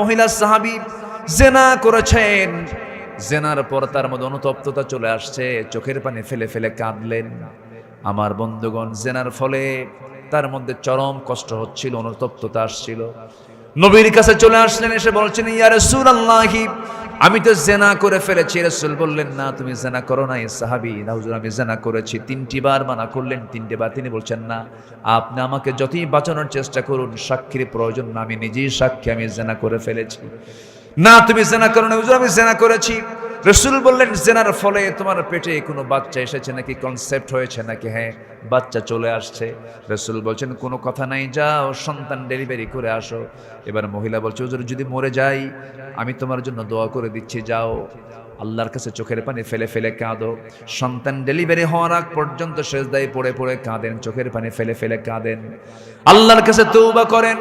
মহিলা সাহাবি জেনা করেছেন। জেনার পর তার মধ্যে অনুতপ্ততা চলে আসছে, চোখের পানি ফেলে ফেলে কাঁদলেন। আমার বন্ধুগণ, জেনার ফলে তার মধ্যে চরম কষ্ট হচ্ছিল, অনুতপ্ততা আসছিল। নবীর কাছে চলে আসলেন, এসে বলছেন, ইয়া রাসূলুল্লাহি। আমি তো জেনা করে ফেলেছি। রসুল বললেন, না, তুমি জেনা করো না সাহাবী। না হুজুর আমি জেনা করেছি। তিনটি বার মানা করলেন, তিনটি বার তিনি বলছেন, না, আপনি আমাকে যতই বাঁচানোর চেষ্টা করুন, সাক্ষীর প্রয়োজন না, আমি নিজেই সাক্ষী, আমি জেনা করে ফেলেছি। না, তুমি জেনা করো না হুজুর, আমি জেনা করেছি। রসুল বললেন, জেনার ফলে তোমার পেটে কোনো বাচ্চা এসেছে নাকি? কনসেপ্ট হয়েছে নাকি? হ্যাঁ বাচ্চা চলে আসছে। রসুল বলছেন, কোনো কথা নাই, যাও, সন্তান ডেলিভারি করে আসো। এবার মহিলা বলছে, হুজুর, যদি মরে যাই, আমি তোমার জন্য দোয়া করে দিচ্ছি, যাও। আল্লাহর কাছে চোখের পানি ফেলে ফেলে কাঁদো। সন্তান ডেলিভারি হওয়ার আগ পর্যন্ত শেষ শেষদায় পড়ে পড়ে কাঁদেন, চোখের পানি ফেলে ফেলে কাঁদেন। আল্লাহর কাছে তৌবা করেন।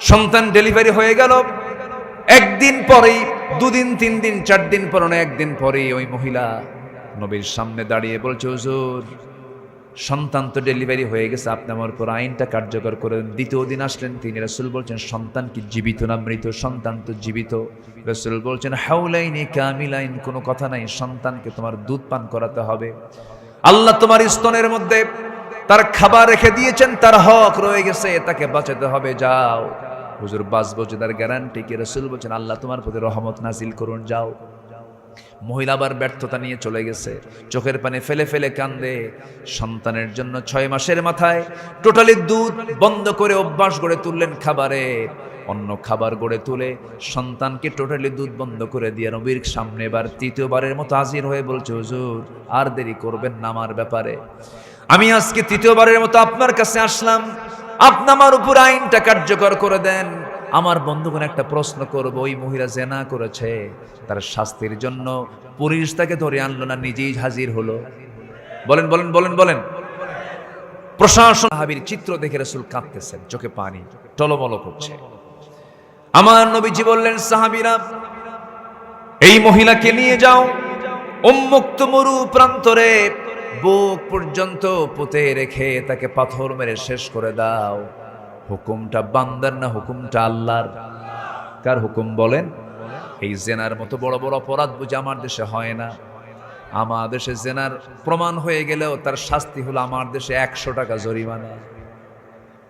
সন্তান ডেলিভারি হয়ে গেল। একদিন পরেই দুদিন তিন দিন চার দিন পর একদিন পরেই ওই মহিলা নবীর সামনে দাঁড়িয়ে বলছে, হুজুর, সন্তান তো ডেলিভারি হয়ে গেছে, আপনি আমার উপর আইনটা কার্যকর করে দ্বিতীয় দিন আসলেন, তিনি রসুল বলছেন, সন্তান কি জীবিত না মৃত? সন্তান তো জীবিত। রসুল বলছেন হাউলাইনি কামিলাইন, কোনো কথা নাই, সন্তানকে তোমার দুধ পান করাতে হবে। আল্লাহ তোমার স্তনের মধ্যে তার খাবার রেখে দিয়েছেন, তার হক রয়ে গেছে, তাকে বাঁচাতে হবে, যাও। হুজুর বাঁচবো যে তার গ্যারান্টি কি? রসুল বলছেন, আল্লাহ তোমার প্রতি রহমত নাজিল করুন, যাও। মহিলা আবার ব্যর্থতা নিয়ে চলে গেছে। চোখের পানে ফেলে ফেলে কান্দে। সন্তানের জন্য ছয় মাসের মাথায় টোটালি দুধ বন্ধ করে অভ্যাস গড়ে তুললেন খাবারে। অন্য খাবার গড়ে তুলে সন্তানকে টোটালি দুধ বন্ধ করে দিয়ে নবীর সামনে এবার তৃতীয়বারের মতো হাজির হয়ে বলছে, হুজুর, আর দেরি করবেন না আমার ব্যাপারে। আমি আজকে তৃতীয়বারের মতো আপনার কাছে আসলাম। আপনি আমার উপর আইনটা কার্যকর করে দেন। আমার বন্ধুগণ একটা প্রশ্ন করব, ওই মহিলা জেনা করেছে, তার শাস্তির জন্য পুলিশ তাকে ধরে আনলো না, নিজেই হাজির হলো? বলেন বলেন বলেন বলেন। প্রশাসন হাবির চিত্র দেখে রসুল কাঁদতেছেন, চোখে পানি, টলমল করছে। আমার নবীজি বললেন, সাহাবিরা, এই মহিলাকে নিয়ে যাও, উন্মুক্ত মরু প্রান্তরে বুক পর্যন্ত পুঁতে রেখে তাকে পাথর মেরে শেষ করে দাও। হুকুমটা বান্দার না হুকুমটা আল্লাহর? কার হুকুম বলেন? এই জেনার মতো বড় বড় অপরাধ বুঝে আমার দেশে হয় না। আমার দেশে জেনার প্রমাণ হয়ে গেলেও তার শাস্তি হলো আমার দেশে একশো টাকা জরিমানা।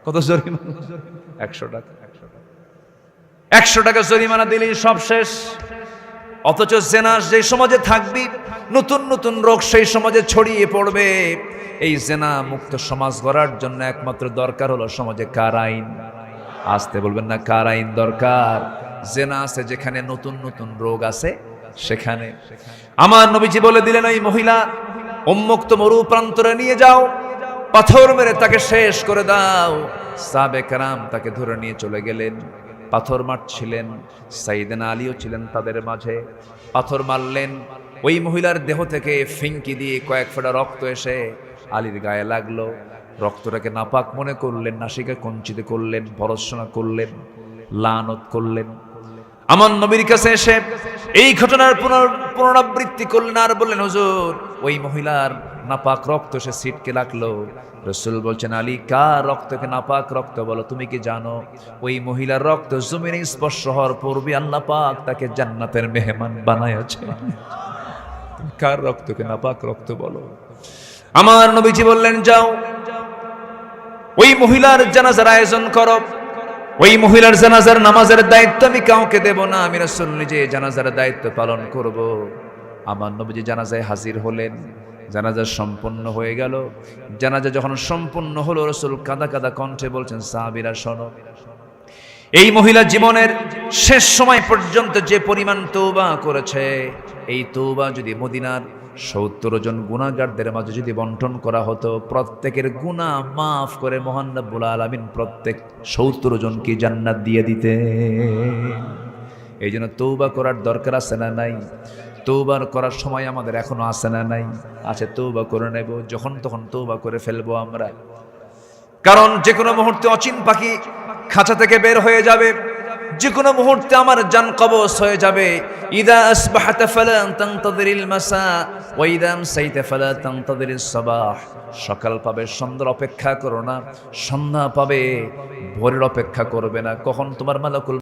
কত জরিমানা? একশো টাকা। একশো টাকা। জরিমানা দিলেই সব শেষ। অথচ জেনা যে সমাজে থাকবি, নতুন নতুন রোগ সেই সমাজে ছড়িয়ে পড়বে। এই জেনা মুক্ত সমাজ গড়ার জন্য একমাত্র দরকার হলো সমাজে কার আইন। আসতে বলবেন না কার আইন দরকার। জেনা আছে যেখানে নতুন নতুন রোগ আছে সেখানে। আমার নবীজি বলে দিলেন ওই মহিলা, উন্মুক্ত মরু প্রান্তরে নিয়ে যাও। পাথর মেরে তাকে শেষ করে দাও। সাবে কারাম তাকে ধরে নিয়ে চলে গেলেন। পাথর মারছিলেন সাইদেন আলীও ছিলেন তাদের মাঝে। পাথর মারলেন, ওই মহিলার দেহ থেকে ফিঙ্কি দিয়ে কয়েক ফোঁটা রক্ত এসে আলীর গায়ে লাগল। রক্তটাকে নাপাক মনে করলেন, নাসিকা কঞ্চিত করলেন ভরসনা করলেন, লানত করলেন। আমার নবীর কাছে এসে এই ঘটনার পুনর- পুনরাবৃত্তি করলেন আর বললেন, হুজুর, ওই মহিলার নাপাক রক্ত সে সিটকে লাগল। রসুল বলছেন, আলী, কার রক্তকে নাপাক রক্ত বলো, তুমি কি জানো? ওই মহিলার রক্ত জমিনে স্পর্শ হওয়ার পূর্বে আল্লাহ পাক তাকে জান্নাতের মেহমান বানাইছে তুমি কার রক্তকে নাপাক রক্ত বলো? আমার নবীজি বললেন, যাও। ওই মহিলার জানাজার আয়োজন করো। ওই মহিলার জানাজার নামাজের দায়িত্ব আমি কাউকে দেব না, আমি রাসূল নিজে জানাজার দায়িত্ব পালন করব। আমার নবীজি জানাজায় হাজির হলেন। জানাজা সম্পন্ন হয়ে গেল। জানাজা যখন সম্পন্ন হলো, রসুল কাদা কাদা কণ্ঠে বলছেন, সাহাবিরা, শোনো, এই মহিলা জীবনের শেষ সময় পর্যন্ত যে পরিমাণ তৌবা করেছে, এই তৌবা যদি মদিনার সত্তর জন গুণাগারদের মাঝে যদি বন্টন করা হতো, প্রত্যেকের গুণা মাফ করে মহান রব্বুল আলামিন প্রত্যেক সত্তর জনকে জান্নাত দিয়ে দিতে এই জন্য তৌবা করার দরকার আছে না নাই? তৌবার করার সময় আমাদের এখনও আসে না নাই? আছে, তৌবা করে নেব, যখন তখন তৌবা করে ফেলব আমরা। কারণ যে কোনো মুহূর্তে অচিন পাখি খাঁচা থেকে বের হয়ে যাবে যে কোনো মুহূর্তে আমার জান কবস হয়ে যাবে। ইদা আসবাহাতা ফালা তানতাদিরিল মাসা, ওয়া ইদা আমসাইতা ফালা তানতাদিরিস সাবাহ। সকাল পাবে, সন্ধ্যার অপেক্ষা করো না, সন্ধ্যা পাবে, ভোরের অপেক্ষা করবে না। কখন তোমার মালাকুল